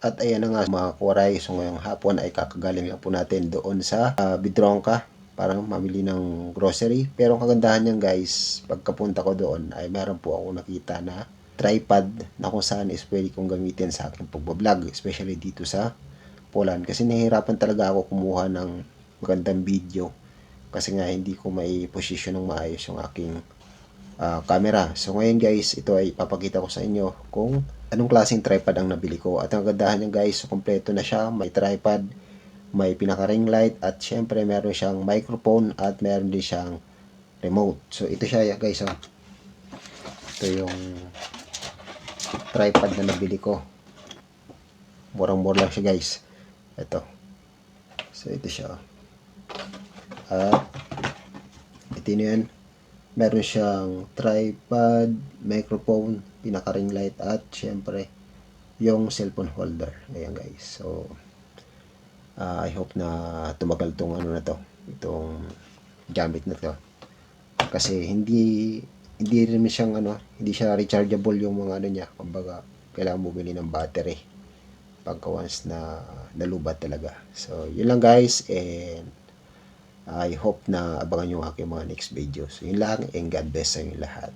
At ayan na nga mga kuwaray, so ngayong hapon ay kakagaling lang po natin doon sa uh, Bidronka para mamili ng grocery. Pero ang kagandahan niyan guys, pagkapunta ko doon ay meron po ako nakita na tripod na kung saan is pwede kong gamitin sa aking pagbablog, especially dito sa Poland. Kasi nahihirapan talaga ako kumuha ng magandang video kasi nga hindi ko may position ng maayos yung aking uh, camera. So ngayon guys, ito ay papakita ko sa inyo kung anong klaseng tripod ang nabili ko. At ang kagandahan niya guys, kompleto na siya. May tripod, may pinaka ring light, at syempre meron siyang microphone at meron din siyang remote. So ito siya guys. Oh. Ito yung tripod na nabili ko. Murang-mura lang siya guys. Ito. So ito siya. At ito na meron siyang tripod, microphone, pinaka ring light at syempre yung cellphone holder. Ayan guys. So uh, I hope na tumagal tong ano na to, itong gamit na to. Kasi hindi hindi rin siyang ano, hindi siya rechargeable yung mga ano niya. Kumbaga, kailangan mo bili ng battery pagka once na nalubat talaga. So, yun lang guys and I hope na abangan yung aking mga next videos. Yun lang and God bless sa inyo lahat.